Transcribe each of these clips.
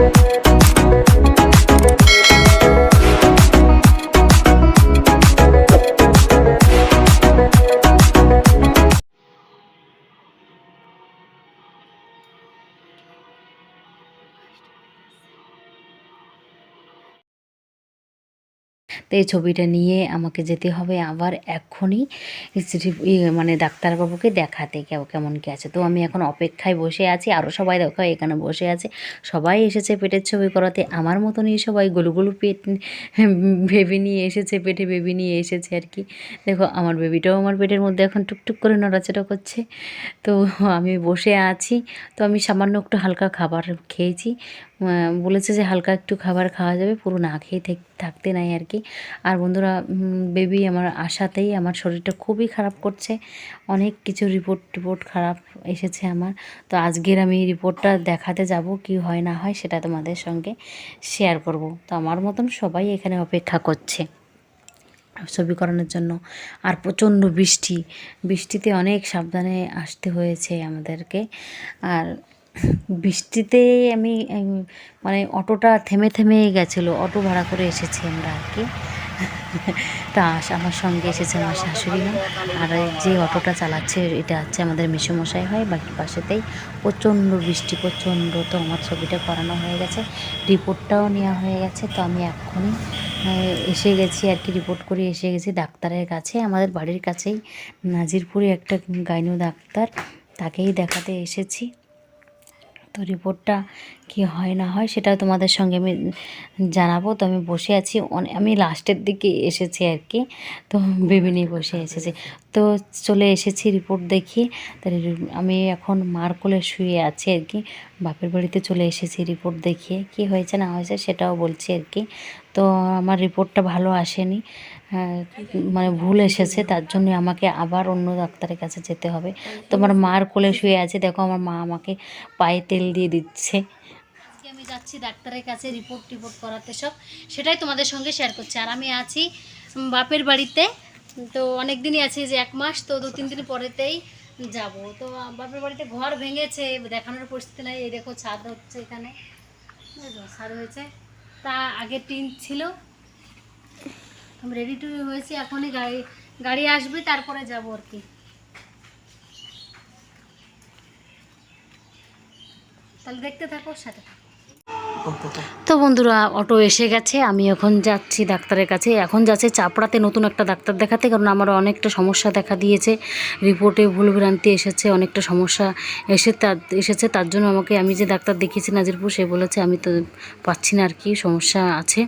Thank you. তো এই ছবিটা নিয়ে আমাকে যেতে হবে আবার এখনই মানে ডাক্তারবাবুকে দেখাতে কেমন কি আছে। তো আমি এখন অপেক্ষায় বসে আছি আরও সবাই দেখো এখানে বসে আছে। সবাই এসেছে পেটের ছবি করাতে, আমার মতনই সবাই গুলু গুলু পেট বেবি নিয়ে এসেছে, পেটে বেবি নিয়ে এসেছে আর কি। দেখো, আমার বেবিটাও আমার পেটের মধ্যে এখন টুকটুক করে নড়াচড়া করছে। তো আমি বসে আছি, তো আমি সামান্য একটু হালকা খাবার খেয়েছি। বলেছে যে হালকা একটু খাবার খাওয়া যাবে, পুরো না খেয়ে থাকতে নাই আর কি। আর বন্ধুরা বেবি আমার আশাতেই আমার শরীরটা খুবই খারাপ করছে। অনেক কিছু রিপোর্ট টিপোর্ট খারাপ এসেছে আমার। তো আজকের আমি রিপোর্টটা দেখাতে যাব, কি হয় না হয় সেটা তোমাদের সঙ্গে শেয়ার করব। তো আমার মতন সবাই এখানে অপেক্ষা করছে ছবি করানোর জন্য। আর প্রচণ্ড বৃষ্টি, বৃষ্টিতে অনেক সাবধানে আসতে হয়েছে আমাদেরকে। আর বৃষ্টিতে আমি মানে অটোটা থেমে থেমে গেছিল অটো ভাড়া করে এসেছি আমরা আর কি। তা আমার সঙ্গে এসেছে আমার শাশুড়ি মা আর যে অটোটা চালাচ্ছে এটা হচ্ছে আমাদের মেসোমশাই হয় বাকি পাশেতেই প্রচণ্ড বৃষ্টি প্রচণ্ড তো আমার ছবিটা করানো হয়ে গেছে রিপোর্টটাও নেওয়া হয়ে গেছে তো আমি আহ, এসে গেছি আর কি রিপোর্ট করে এসে গেছি ডাক্তারের কাছে আমাদের বাড়ির কাছেই নাজিরপুরে একটা গাইনু ডাক্তার তাকেই দেখাতে এসেছি। তো রিপোর্টটা কি হয় না হয় সেটাও তোমাদের সঙ্গে আমি জানাব। তো আমি বসে আছি অনে- আমি লাস্টের দিকে এসেছি আর কি। তো বেবি নিয়ে বসে এসেছি। তো চলে এসেছি রিপোর্ট দেখি। তাহলে আমি এখন মার কোলে শুয়ে আছি আর কি। বাপের বাড়িতে চলে এসেছি রিপোর্ট দেখিয়ে। কি হয়েছে না হয়েছে সেটাও বলছি আর কি। তো আমার রিপোর্টটা ভালো আসেনি। হ্যাঁ, মানে ভুল এসেছে তার জন্য আমাকে আবার অন্য ডাক্তারের কাছে যেতে হবে। তোমার মার কোলে শুয়ে আছে দেখো আমার মা আমাকে পায়ে তেল দিয়ে দিচ্ছে। আমি যাচ্ছি ডাক্তারের কাছে রিপোর্ট টিপোর্ট করাতে সব, সেটাই তোমাদের সঙ্গে শেয়ার করছি। আর আমি আছি বাপের বাড়িতে, তো অনেক দিনই আছি যে এক মাস, তো দু তিন দিন পরেতেই যাব। তো বাপের বাড়িতে ঘর ভেঙেছে, দেখানোর পরিস্থিতি নাই, এই দেখো ছাদ হচ্ছে এখানে। ছাদ হয়েছে, তা আগে টিন ছিল। রেডি টু হয়েছি, এখনই গাড়ি গাড়ি আসবে, তারপরে যাব আর কি। তাহলে দেখতে থাকো, সাথে থাকো। তো বন্ধুরা, অটো এসে গেছে, আমি এখন যাচ্ছি ডাক্তারের কাছে। এখন যাচ্ছে চাপড়াতে, নতুন একটা ডাক্তার দেখাতে, কারণ আমার অনেকটা সমস্যা দেখা দিয়েছে। রিপোর্টে ভুলভ্রান্তি এসেছে, অনেকটা সমস্যা এসে তার এসেছে। তার জন্য আমাকে, আমি যে ডাক্তার দেখিয়েছি নাজিরপুর, সে বলেছে, আমি তো পাচ্ছি না আর কি, সমস্যা আছে।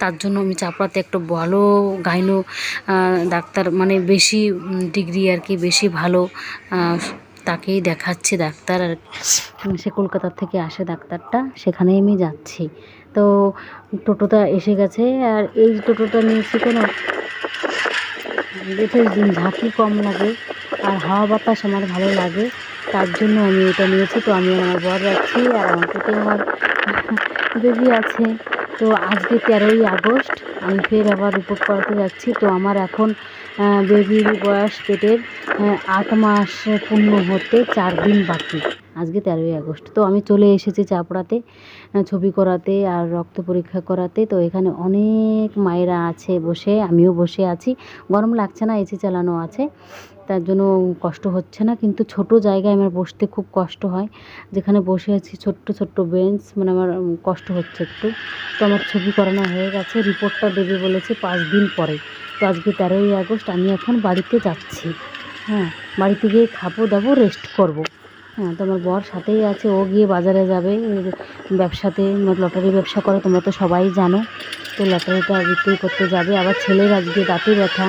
তার জন্য আমি চাপড়াতে একটু ভালো গাইনো ডাক্তার মানে বেশি ডিগ্রি আর কি, বেশি ভালো তাকেই দেখাচ্ছি ডাক্তার আর সে কলকাতার থেকে আসে ডাক্তারটা, সেখানেই আমি যাচ্ছি। তো টোটোটা এসে গেছে আর এই টোটোটা নিয়েছি কেন এতে ঝাঁকি কম লাগে আর হাওয়া বাতাস আমার ভালো লাগে, তার জন্য আমি এটা নিয়েছি। তো আমি আমার বর যাচ্ছি আর আমার পেটে আমার বেবি আছে। তো আজকে তেরোই আগস্ট, আমি ফের আবার রিপোর্ট করাতে যাচ্ছি। তো আমার এখন বেবির বয়স পেটের আট মাস পূর্ণ হতে চার দিন বাকি। আজকে তেরোই আগস্ট। তো আমি চলে এসেছি চাপড়াতে ছবি করাতে আর রক্ত পরীক্ষা করাতে। তো এখানে অনেক মায়েরা আছে বসে, আমিও বসে আছি। গরম লাগছে না, এসি চালানো আছে। তার জন্য কষ্ট হচ্ছে না, কিন্তু ছোট জায়গায় আমার বসতে খুব কষ্ট হয়। যেখানে বসে আছি, ছোট্ট ছোট্ট বেঞ্চ মানে আমার কষ্ট হচ্ছে একটু। তো আমার ছবি করানো হয়ে গেছে রিপোর্টটা দেবে বলেছে পাঁচ দিন পরে। তো আজকে তেরোই আগস্ট, আমি এখন বাড়িতে যাচ্ছি। হ্যাঁ বাড়িতে গিয়ে খাব, দাবো রেস্ট করব। হ্যাঁ তোমার বর সাথেই আছে, ও গিয়ে বাজারে যাবে। ব্যবসাতে লটারি ব্যবসা করে, তোমরা তো সবাই জানো। তো লটারিটা বিক্রি করতে যাবে। আবার ছেলের আজকে দাঁতে ব্যথা।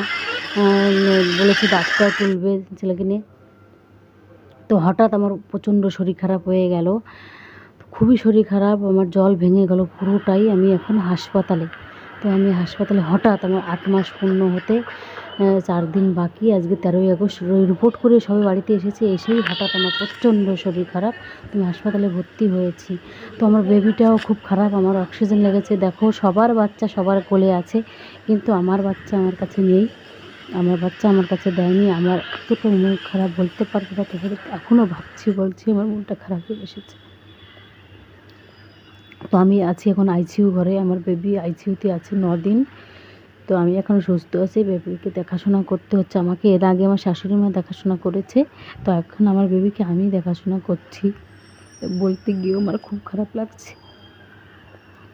বলেছে ডাক্তার তুলবে ছেলেকে নিয়ে। তো হঠাৎ আমার প্রচণ্ড শরীর খারাপ হয়ে গেল। খুবই শরীর খারাপ, আমার জল ভেঙে গেল পুরোটাই। আমি এখন হাসপাতালে। তো আমি হাসপাতালে হঠাৎ আমার আট মাস পূর্ণ হতে চার দিন বাকি। আজকে তেরোই আগস্ট রিপোর্ট করে সবাই বাড়িতে এসেছে, এসেই হঠাৎ আমার প্রচণ্ড শরীর খারাপ। আমি হাসপাতালে ভর্তি হয়েছি। তো আমার বেবিটাও খুব খারাপ, আমার অক্সিজেন লেগেছে। দেখো, সবার বাচ্চা সবার কোলে আছে, কিন্তু আমার বাচ্চা আমার কাছে নেই। আমার বাচ্চা আমার কাছে দেয়নি। আমার এতটা মন খারাপ, বলতে পারব না তবে এখনও ভাবছি, বলছি আমার মনটা খারাপ হয়ে এসেছে। তো আমি আছি এখন আইসিইউ ঘরে, আমার বেবি আইসিইউতে আছে দিন তো আমি এখন সুস্থ আছি বেবিকে দেখাশোনা করতে হচ্ছে আমাকে। এর আগে আমার শাশুড়ি মা দেখাশোনা করেছে, তো এখন আমার বেবিকে আমি দেখাশোনা করছি। বলতে গিয়েও আমার খুব খারাপ লাগছে।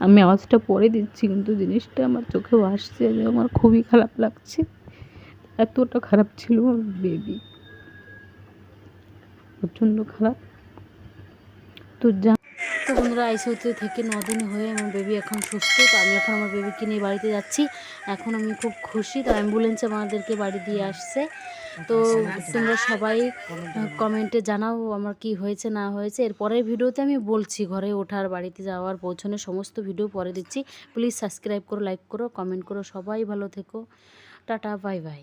আমি আওয়াজটা পরে দিচ্ছি, কিন্তু জিনিসটা আমার চোখে আসছে যে আমার খুবই খারাপ লাগছে। এতটা খারাপ ছিল আমার বেবি প্রচণ্ড খারাপ। তো যা তো বন্ধুরা আইসিউতে থেকে দিন হয়ে আমার বেবি এখন সুস্থ, তো আমি এখন আমার বেবিকে নিয়ে বাড়িতে যাচ্ছি। এখন আমি খুব খুশি, তো অ্যাম্বুলেন্সে আমাদেরকে বাড়ি দিয়ে আসছে। তো তোমরা সবাই কমেন্টে জানাও আমার কি হয়েছে, না হয়েছে। এর পরের ভিডিওতে আমি বলছি, ঘরে ওঠার, বাড়িতে যাওয়ার, পৌঁছানোর সমস্ত ভিডিও পরে দিচ্ছি। প্লিজ সাবস্ক্রাইব করো লাইক করো কমেন্ট করো। সবাই ভালো থেকো। Tata bye bye